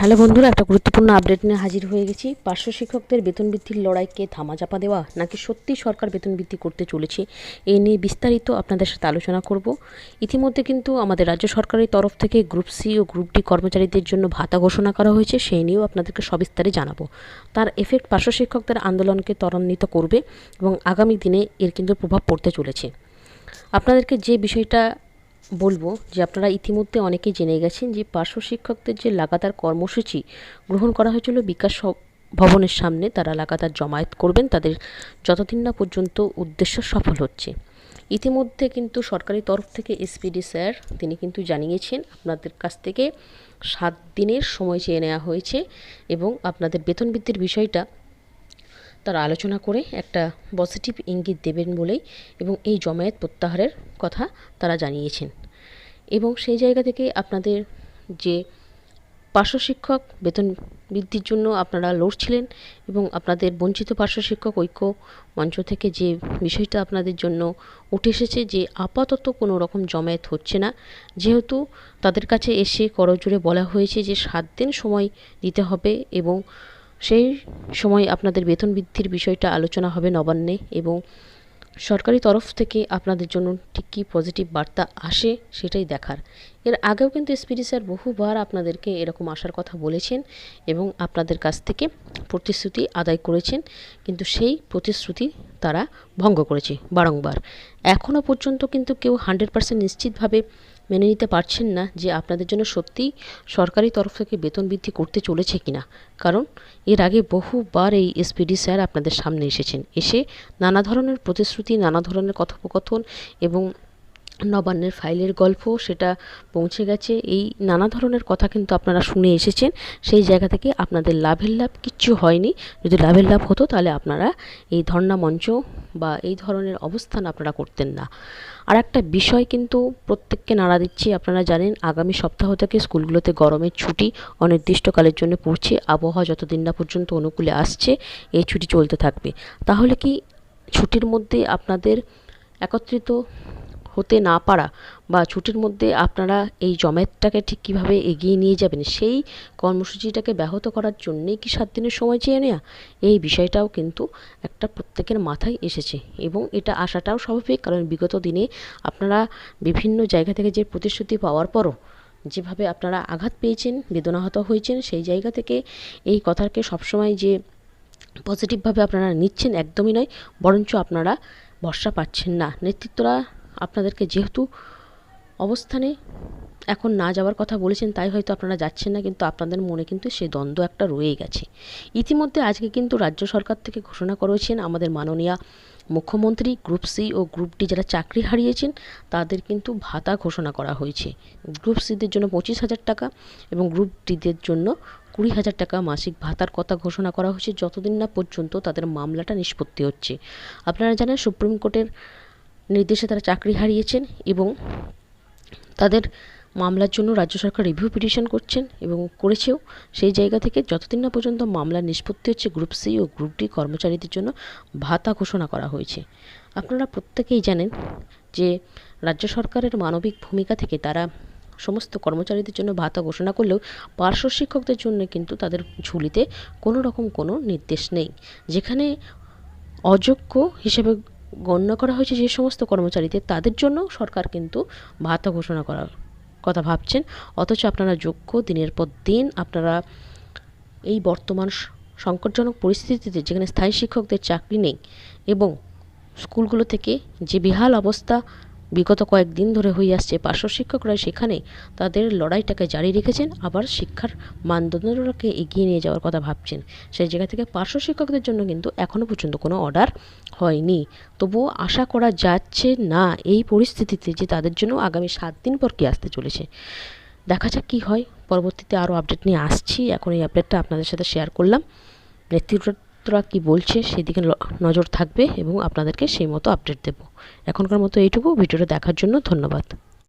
Hello বন্ধুরা, একটা গুরুত্বপূর্ণ আপডেট নিয়ে হাজির হয়ে গেছি। পার্শ্ব শিক্ষকদের বেতন বৃদ্ধির লড়াইকে ধামাচাপা দেওয়া নাকি সত্যি সরকার বেতন বৃদ্ধি করতে চলেছে এই নিয়ে বিস্তারিত আপনাদের সাথে আলোচনা করব। ইতিমধ্যে কিন্তু আমাদের রাজ্য সরকারের তরফ থেকে গ্রুপ সি ও গ্রুপ ডি কর্মচারীদের জন্য ভাতা ঘোষণা করা হয়েছে, সেই নিয়েও আপনাদেরকে সবিস্তারে জানাব। তার এফেক্ট পার্শ্ব শিক্ষকদের আন্দোলনকে ত্বরান্বিত করবে এবং আগামী দিনে এর কিন্তু প্রভাব পড়তে চলেছে। আপনাদেরকে যে বিষয়টা বলব যে আপনারা ইতিমধ্যে অনেকেই জেনে গেছেন যে পার্শ্ব শিক্ষকদের যে লাগাতার কর্মসূচি গ্রহণ করা হয়েছিল বিকাশ ভবনের সামনে, তারা লাগাতার জমায়েত করবেন, তাদের যতদিন না পর্যন্ত উদ্দেশ্য সফল হচ্ছে। ইতিমধ্যে কিন্তু সরকারি তরফ থেকে এসপিডি স্যার, তিনি কিন্তু জানিয়েছেন, আপনাদের কাছ থেকে সাত দিনের সময় চেয়ে নেওয়া হয়েছে এবং আপনাদের বেতন বৃদ্ধির বিষয়টা তারা আলোচনা করে একটা পজিটিভ ইঙ্গিত দেবেন বলেই এবং এই জমায়েত প্রত্যাহারের কথা তারা জানিয়েছেন। এবং সেই জায়গা থেকে আপনাদের যে পার্শ্ব শিক্ষক বেতন বৃদ্ধির জন্য আপনারা লড়ছিলেন এবং আপনাদের বঞ্চিত পার্শ্ব শিক্ষক ঐক্য মঞ্চ থেকে যে বিষয়টা আপনাদের জন্য উঠে এসেছে যে আপাতত কোনো রকম জমায়েত হচ্ছে না, যেহেতু তাদের কাছে এসে করজোরে বলা হয়েছে যে সাত দিন সময় দিতে হবে এবং সেই সময় আপনাদের বেতন বৃদ্ধির বিষয়টা আলোচনা হবে নবান্নে এবং সরকারি তরফ থেকে আপনাদের জন্য ঠিক কী পজিটিভ বার্তা আসে সেটাই দেখার। এর আগেও কিন্তু এসপিডি স্যার বহুবার আপনাদেরকে এরকম আসার কথা বলেছেন এবং আপনাদের কাছ থেকে প্রতিশ্রুতি আদায় করেছেন, কিন্তু সেই প্রতিশ্রুতি তারা ভঙ্গ করেছে বারংবার। এখনও পর্যন্ত কিন্তু কেউ হান্ড্রেড পার্সেন্ট নিশ্চিতভাবে মেনে নিতে পারছেন না যে আপনাদের জন্য সত্যিই সরকারি তরফ থেকে বেতন বৃদ্ধি করতে চলেছে কিনা। কারণ এর আগে বহুবার এই এসপিডি স্যার আপনাদের সামনে এসেছেন। এসে নানা ধরনের প্রতিশ্রুতি, নানা ধরনের কথোপকথন এবং নবান্নের ফাইলের গল্প সেটা পৌঁছে গেছে। এই নানা ধরনের কথা কিন্তু আপনারা শুনে এসেছেন। সেই জায়গা থেকে আপনাদের লাভের লাভ কিচ্ছু হয়নি। যদি লাভের লাভ হতো তাহলে আপনারা এই ধর্ণা মঞ্চ বা এই ধরনের অবস্থান আপনারা করতেন না। আর একটা বিষয় কিন্তু প্রত্যেককে নাড়া দিচ্ছি, আপনারা জানেন আগামী সপ্তাহ থেকে স্কুলগুলোতে গরমের ছুটি, অনির্দিষ্টকালের জন্য পড়ছে, আবহাওয়া যতদিন না পর্যন্ত অনুকূলে আসছে, এই ছুটি চলতে থাকবে। তাহলে কি ছুটির মধ্যে আপনাদের একত্রিত হতে না পারা বা ছুটির মধ্যে আপনারা এই জমায়েতটাকে ঠিক কীভাবে এগিয়ে নিয়ে যাবেন, সেই কর্মসূচিটাকে ব্যাহত করার জন্যেই কি সাত দিনের সময় চেয়ে নেওয়া এই বিষয়টাও কিন্তু একটা প্রত্যেকের মাথায় এসেছে এবং এটা আসাটাও স্বাভাবিক। কারণ বিগত দিনে আপনারা বিভিন্ন জায়গা থেকে যে প্রতিশ্রুতি পাওয়ার পরও যেভাবে আপনারা আঘাত পেয়েছেন, বেদনাহত হয়েছেন, সেই জায়গা থেকে এই কথাকে সবসময় যে পজিটিভভাবে আপনারা নিচ্ছেন একদমই নয়, বরঞ্চ আপনারা ভরসা পাচ্ছেন না। নেতৃত্বরা আপনাদেরকে যেহেতু অবস্থানে এখন না যাওয়ার কথা বলেছেন, তাই হয়তো আপনারা যাচ্ছেন না, কিন্তু আপনাদের মনে কিন্তু সে দ্বন্দ্ব একটা রয়েই গেছে। ইতিমধ্যে আজকে কিন্তু রাজ্য সরকার থেকে ঘোষণা করেছেন, আমাদের মাননীয় মুখ্যমন্ত্রী, গ্রুপ সি ও গ্রুপ ডি যারা চাকরি হারিয়েছেন, তাদের কিন্তু ভাতা ঘোষণা করা হয়েছে। গ্রুপ সিদের জন্য পঁচিশ হাজার টাকা এবং গ্রুপ ডিদের জন্য কুড়ি হাজার টাকা মাসিক ভাতার কথা ঘোষণা করা হয়েছে। যতদিন না পর্যন্ত তাদের মামলাটা নিষ্পত্তি হচ্ছে। আপনারা জানেন, সুপ্রিম কোর্টের নির্দেশে তারা চাকরি হারিয়েছেন এবং তাদের মামলার জন্য রাজ্য সরকার রিভিউ পিটিশন করছেন এবং করেছেও। সেই জায়গা থেকে যতদিন না পর্যন্ত মামলা নিষ্পত্তি হচ্ছে গ্রুপ সি ও গ্রুপ ডি কর্মচারীদের জন্য ভাতা ঘোষণা করা হয়েছে। আপনারা প্রত্যেকেই জানেন যে রাজ্য সরকারের মানবিক ভূমিকা থেকে তারা সমস্ত কর্মচারীদের জন্য ভাতা ঘোষণা করলেও পার্শ্ব শিক্ষকদের জন্য কিন্তু তাদের ঝুলিতে কোনো রকম কোনো নির্দেশ নেই। যেখানে অযোগ্য হিসেবে গণ্য করা হয়েছে যে সমস্ত কর্মচারীদের, তাদের জন্য সরকার কিন্তু ভাতা ঘোষণা করার কথা ভাবছেন। অথচ আপনারা যোগ্য দিনের পর দিন আপনারা এই বর্তমান সংকটজনক পরিস্থিতিতে যেখানে স্থায়ী শিক্ষকদের চাকরি নেই এবং স্কুলগুলো থেকে যে বিহাল অবস্থা বিগত কয়েকদিন ধরে হয়ে আসছে পার্শ্ব শিক্ষকরা সেখানে তাদের লড়াইটাকে জারি রেখেছেন, আবার শিক্ষার মানদণ্ডটাকে এগিয়ে নিয়ে যাওয়ার কথা ভাবছেন। সেই জায়গা থেকে পার্শ্ব শিক্ষকদের জন্য কিন্তু এখনও পর্যন্ত কোনো অর্ডার হয়নি। তবুও আশা করা যাচ্ছে না এই পরিস্থিতিতে যে তাদের জন্য আগামী সাত দিন পর কি আসতে চলেছে। দেখা যাক কী হয়। পরবর্তীতে আরও আপডেট নিয়ে আসছি। এখন এই আপডেটটা আপনাদের সাথে শেয়ার করলাম। নেতৃত্বরা কি বলছে, সেদিকে নজর থাকবে এবং আপনাদেরকে সেই মতো আপডেট দেবো। এখনকার মতো এইটুকু। ভিডিওটা দেখার জন্য ধন্যবাদ।